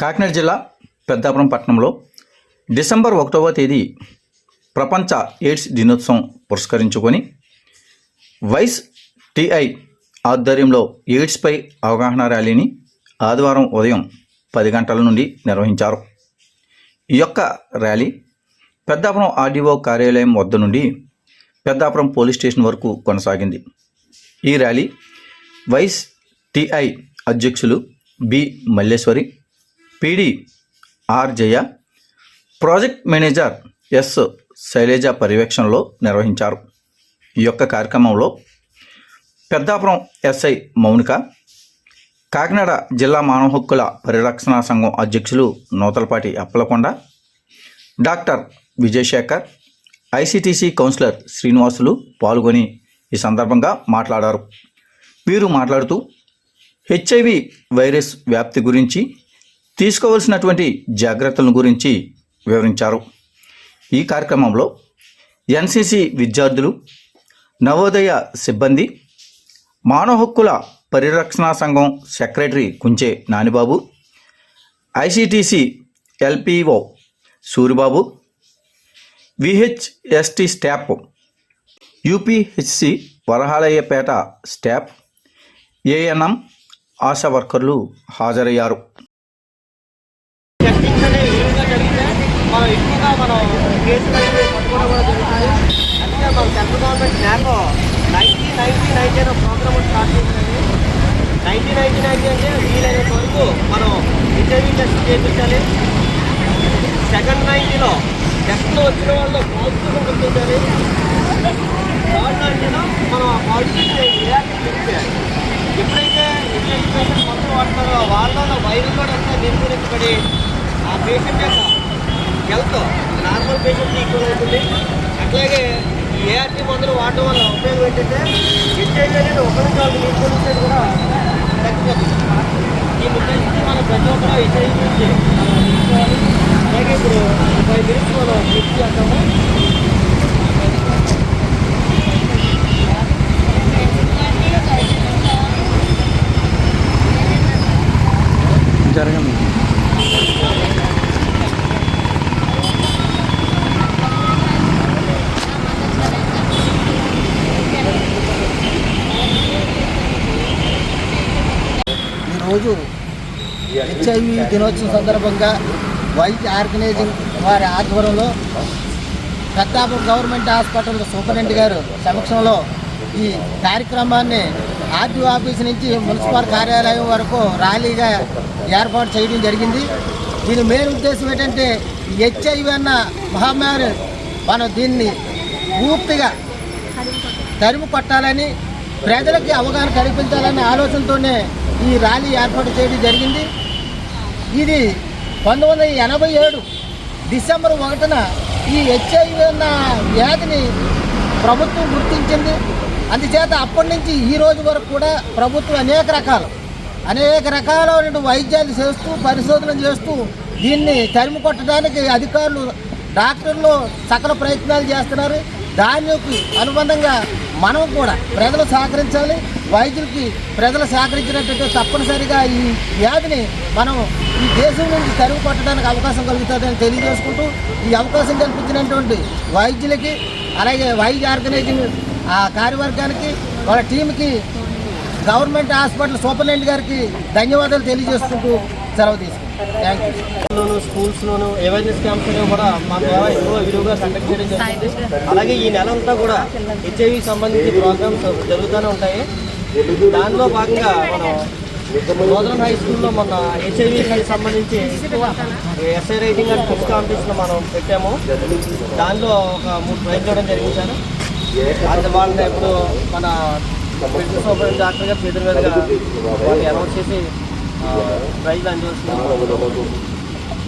కాకినాడ జిల్లా పెద్దాపురం పట్టణంలో డిసెంబర్ ఒకటవ తేదీ ప్రపంచ ఎయిడ్స్ దినోత్సవం పురస్కరించుకొని వైస్ టిఐ ఆధ్వర్యంలో ఎయిడ్స్పై అవగాహన ర్యాలీని ఆదివారం ఉదయం పది గంటల నుండి నిర్వహించారు. ఈ యొక్క ర్యాలీ పెద్దాపురం ఆర్డీఓ కార్యాలయం వద్ద నుండి పెద్దాపురం పోలీస్ స్టేషన్ వరకు కొనసాగింది. ఈ ర్యాలీ వైస్ టిఐ అధ్యక్షులు B Malleswari PD R Jaya project manager S Sailaja పర్యవేక్షణలో నిర్వహించారు. ఈ యొక్క కార్యక్రమంలో పెద్దాపురం ఎస్ఐ మౌనిక కాకినాడ జిల్లా మానవ హక్కుల పరిరక్షణ సంఘం అధ్యక్షులు Nuthalapati Appalakonda doctor Vijayasekhar ICTC counsellor Srinivasulu పాల్గొని ఈ సందర్భంగా మాట్లాడారు. వీరు మాట్లాడుతూ హెచ్ఐవి వైరస్ వ్యాప్తి గురించి తీసుకోవాల్సినటువంటి జాగ్రత్తల గురించి వివరించారు. ఈ కార్యక్రమంలో ఎన్సీసీ విద్యార్థులు నవోదయ సిబ్బంది మానవ హక్కుల పరిరక్షణ సంఘం secretary Kunche Nanibabu ICTC LPO Suribabu VHST staff UPHC Varahalayyapeta staff ANM ASHA వర్కర్లు హాజరయ్యారు. మనం ఎక్కువగా మనం కేసులు అనేవి పట్టుకోవడం కూడా జరుగుతుంది అందుకే మన central government NACO ninety ninety ninety అనే ప్రోగ్రామ్ స్టార్ట్ చేసిందండి. నైన్టీ నైన్టీ నైన్టీ అంటే వీలైనంత వరకు మనం ఇంటర్వ్యూ టెస్ట్ చేయించాలి. సెకండ్ నైన్టీలో టెస్ట్లో వచ్చిన వాళ్ళు పాజిటివ్ గుర్తించాలి థర్డ్ నైన్టీలో మనం పాజిటివ్ రియాక్ట్ చేయాలి ఎప్పుడైతే హెచ్ఐవి మొత్తం వాడతారో వాళ్ళ వైరల్ కూడా అంతా నిర్మూలించబడి ఆ పేషెంట్ యొక్క హెల్త్ నార్మల్ ఈక్వల్ అవుతుంది అట్లాగే ఈ ఏఆర్టీ మందులు వాడడం వల్ల ఉపయోగం ఏంటంటే హెచ్ఐవి అనేది ఒకరి కాదు ఈక్వల్ నిర్మూలించేది కూడా తగ్గిపోతుంది ఈ ఉద్దేశించి మనం ప్రతి ఒక్కరు హెచ్ఐవి గురించి అలాగే ఇప్పుడు ఫైవ్ మినిట్స్ మనం క్లిక్ చేద్దాము ఈరోజు హెచ్ఐవి దినోత్సవం సందర్భంగా వైద్య ఆర్గనైజింగ్ వారి ఆధ్వర్యంలో పెద్దాపురం గవర్నమెంట్ హాస్పిటల్ సూపరింటెండెంట్ గారు సమక్షంలో ఈ కార్యక్రమాన్ని ఆర్టీఓ ఆఫీస్ నుంచి మున్సిపల్ కార్యాలయం వరకు ర్యాలీగా ఏర్పాటు చేయడం జరిగింది. దీని మెయిన్ ఉద్దేశం ఏంటంటే హెచ్ఐవి అన్న మహమ్మారి మనం దీన్ని పూర్తిగా తరిమి కొట్టాలని ప్రజలకి అవగాహన కల్పించాలనే ఆలోచనతోనే ఈ ర్యాలీ ఏర్పాటు చేయడం జరిగింది. ఇది పంతొమ్మిది ఎనభై ఏడు డిసెంబర్ ఒకటిన ఈ హెచ్ఐవి అన్న వ్యాధిని ప్రభుత్వం గుర్తించింది. అందుచేత అప్పటి నుంచి ఈ రోజు వరకు కూడా ప్రభుత్వం అనేక రకాలు అనేక రకాలైన వైద్యాలు చేస్తూ పరిశోధనలు చేస్తూ దీన్ని తరిమి కొట్టడానికి అధికారులు డాక్టర్లు సకల ప్రయత్నాలు చేస్తున్నారు. దానికి అనుబంధంగా మనం కూడా ప్రజలు సహకరించాలి. వైద్యులకి ప్రజలు సహకరించినట్లయితే తప్పనిసరిగా ఈ వ్యాధిని మనం ఈ దేశం నుంచి తరిమి కొట్టడానికి అవకాశం కలుగుతుందని తెలియజేసుకుంటూ ఈ అవకాశం కల్పించినటువంటి వైద్యులకి అలాగే వైద్య ఆర్గనైజింగ్ ఆ కార్యవర్గానికి వాళ్ళ టీంకి గవర్నమెంట్ హాస్పిటల్ సూపరింటెండెంట్ గారికి ధన్యవాదాలు తెలియజేసుకుంటూ సెలవు తీసుకుంటాం థ్యాంక్ యూ లోను స్కూల్స్లోను అవేర్నెస్ క్యాంప్స్ కూడా మా ద్వారా ఎక్కువ విరివిగా కండక్ట్ చేయడం జరుగుతుంది అలాగే ఈ నెల అంతా కూడా హెచ్ఐవికి సంబంధించి ప్రోగ్రామ్స్ జరుగుతూనే ఉంటాయి. దానిలో భాగంగా మనం నోదరన్ హై స్కూల్లో మొన్న హెచ్ఐవికి సంబంధించి essay writing and quiz competition మనం పెట్టాము. దానిలో ఒక మూడు ప్రైజ్ ఇవ్వడం జరిగింది సార్ అది వాళ్ళని ఇప్పుడు మన ప్రిన్సిపల్ సూపరింటెండెంట్ డాక్టర్ గారు చేతుల మీదుగా వాళ్ళని అనౌన్స్ చేసి ప్రైజ్ అందివస్తున్నాం